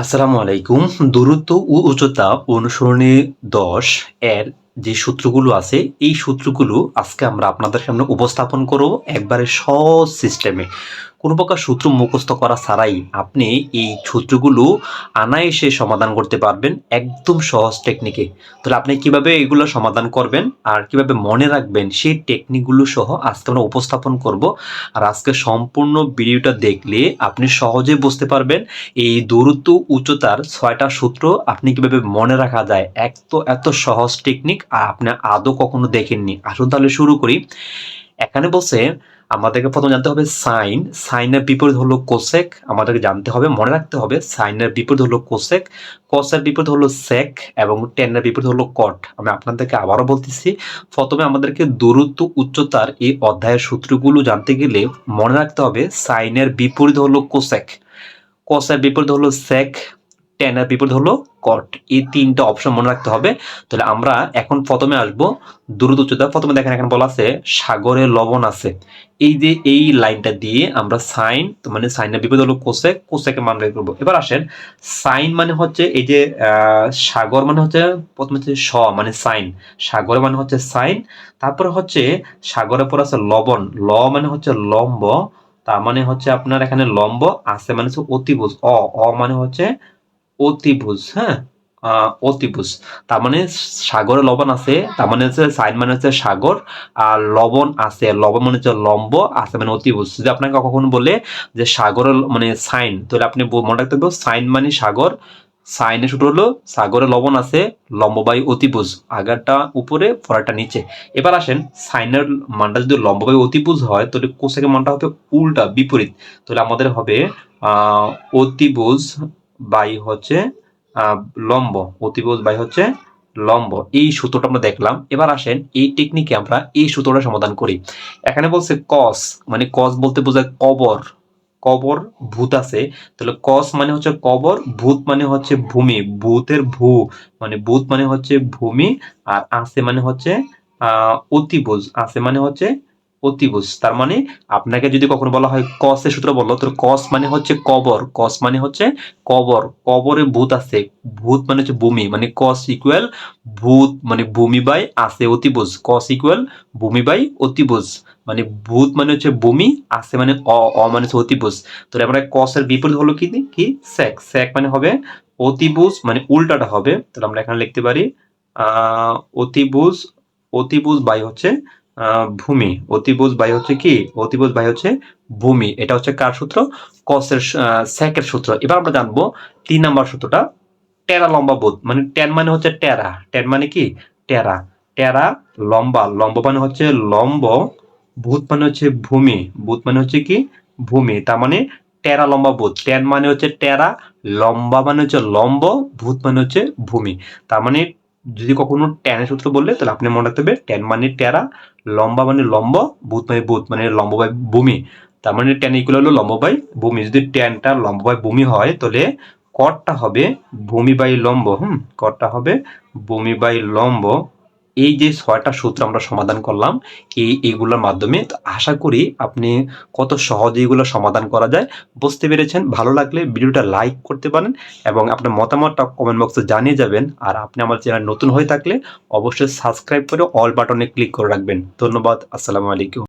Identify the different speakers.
Speaker 1: আসসালামু আলাইকুম। দূরত্ব ও উচ্চতা অনুসরণে দশ এর যে সূত্রগুলো আছে, এই সূত্রগুলো আজকে আমরা আপনাদের সামনে উপস্থাপন করব একবারে সহজ সিস্টেমে কোনো প্রকার সূত্র মুখস্থ করা ছাড়াই আপনি এই সূত্রগুলো আনায়াসে সমাধান করতে পারবেন একদম সহজ টেকনিকে তাহলে আপনি কীভাবে এগুলো সমাধান করবেন আর কীভাবে মনে রাখবেন সেই টেকনিকগুলো সহ আজকে আমরা উপস্থাপন করব। আর আজকে সম্পূর্ণ ভিডিওটা দেখলে আপনি সহজে বুঝতে পারবেন এই দূরত্ব উচ্চতার ছয়টা সূত্র আপনি কীভাবে মনে রাখা যায়। এক তো এত সহজ টেকনিক আর আপনি আদৌ কখনো দেখেননি। আসুন তাহলে শুরু করি। এখানে বলছে, আমাদেরকে প্রথম জানতে হবে সাইন। সাইনের বিপরীত হলো কোসেক। আমাদেরকে জানতে হবে, মনে রাখতে হবে, সাইনের বিপরীত হলো কোসেক। কসের বিপরীত হলো সেক এবং টেনের বিপরীত হলো কট। আমি আপনাদেরকে আবারও বলতেছি, প্রথমে আমাদেরকে দূরত্ব, উচ্চতার এই অধ্যায়ের সূত্রগুলো জানতে গেলে মনে রাখতে হবে, সাইনের বিপরীত হলো কোসেক। কসের বিপরীত হলো সেক, টেনের বিপরীত হলো কট এই তিনটা অপশন মনে রাখতে হবে। তাহলে আমরা এখন প্রথমে আসব দূরত্ব উচ্চতা। প্রথমে দেখেন এখানে বলা আছে, সাগরে লবণ আছে। এই যে এই লাইনটা দিয়ে আমরা সাইন মানে সাইনের বিপরীত হলো কোসেক কোসেকে মান বের করব। এবার আসেন, সাইন মানে হচ্ছে এই যে সাগর মানে হচ্ছে প্রথমে হচ্ছে স মানে সাইন। সাগরে মানে হচ্ছে সাইন, তারপরে হচ্ছে সাগরের পর আছে লবণ। ল মানে হচ্ছে লম্ব, তার মানে হচ্ছে আপনার এখানে লম্ব, আছে মানে হচ্ছে অতিভুজ। অ অ মানে হচ্ছে অতিভুজ হ্যাঁ? অতিভুজ। তার মানে সাগরে লবণ আছে, তার মানে হচ্ছে সাইন মানে হচ্ছে সাগর, আর লবণ আছে। লবণ মানে হচ্ছে লম্ব, আছে মানে অতিভুজ। যদি আপনাকে কখনো বলে যে সাগরের মানে সাইন, তাহলে আপনি মনে রাখতে হবে সাইন মানে সাগর, সাইনে শুরু হলো সাগরে লবণ আছে লম্ববায়ু অতিভুজ আগারটা উপরে, পরেরটা নিচে। এবার আসেন, সাইনের মানটা যদি লম্ববায়ু অতিভুজ হয়, তাহলে কোসেকের মানটা হবে উল্টা, বিপরীত। তাহলে আমাদের হবে অতিভুজ বাই হচ্ছে লম্ব অতিভুজ বাই হচ্ছে লম্ব। এই সূত্রটা আমরা দেখলাম। এবার আসেন এই টেকনিকে আমরা এই সূত্রটা সমাধান করি। এখানে বলছে কস মানে কস বলতে বোঝায় কবর। কবর, ভূত আছে। তাহলে কস মানে হচ্ছে কবর, ভূত মানে হচ্ছে ভূমি। ভূতের ভূ মানে ভূত মানে হচ্ছে ভূমি। আর আছে মানে হচ্ছে আহ অতিভুজ আছে মানে হচ্ছে অতিভুজ তার মানে আপনাকে যদি কখনো বলা হয় কস কসের সূত্র বলল তো কস মানে হচ্ছে কবর, কস মানে হচ্ছে কবর। কবরে ভূত আছে। ভূত মানে হচ্ছে ভূমি মানে কস ইকুয়াল ভূত মানে ভূমি বাই আছে অতিভুজ কস ইকুয়াল ভূমি বাই অতিভুজ মানে ভূত মানে হচ্ছে ভূমি, আছে মানে অ অ মানে হচ্ছে অতিভুজ তাহলে আমরা কসের বিপরীত হলো কি কি? সেক সেক মানে হবে অতিভুজ মানে উল্টাটা হবে। তাহলে আমরা এখানে লিখতে পারি অতিভুজ অতিভুজ বাই হচ্ছে ভূমি। অতিভুজ বায়ু হচ্ছে কি? অতিভুজ বায়ু হচ্ছে ভূমি। এটা হচ্ছে কার সূত্র? কসের সেকের সূত্র। এবার আমরা জানব তিন নম্বর সূত্রটা টেরা লম্বা বোধ। মানে টেন মানে হচ্ছে টেরা। টেন মানে কি? টেরা। টেরা লম্বা। লম্ব মানে হচ্ছে লম্ব। ভূত মানে হচ্ছে ভূমি। ভূত মানে হচ্ছে কি? ভূমি। তার মানে টেরা লম্বা ভূত টেন মানে হচ্ছে টেরা। লম্বা মানে হচ্ছে লম্ব। ভূত মানে হচ্ছে ভূমি। তার মানে যদি কখনো ট্যানের সূত্র বললে, তাহলে আপনি মনে রাখতে হবে ট্যান মানে ট্যারা লম্বা মানে লম্ব, ভূত মানে ভূত মানে লম্ব বাই ভূমি। তার মানে ট্যান ইকুয়াল হলো লম্ব বাই ভূমি। যদি ট্যানটা লম্ব বাই ভূমি হয়, তাহলে কটটা হবে ভূমি বাই লম্ব, হুম কটটা হবে ভূমি বাই লম্ব। এই যে ছয়টা সূত্র আমরা সমাধান করলাম, এই এইগুলোর মাধ্যমে তো আশা করি আপনি কত সহজে এগুলো সমাধান করা যায়। বুঝতে পেরেছেন? ভালো লাগলে ভিডিওটা লাইক করতে পারেন এবং আপনার মতামতটা কমেন্ট বক্সে জানিয়ে যাবেন। আর আপনি আমার চ্যানেল নতুন হয়ে থাকলে অবশ্যই সাবস্ক্রাইব করে অল বাটনে ক্লিক করে রাখবেন। ধন্যবাদ। আসসালামু আলাইকুম।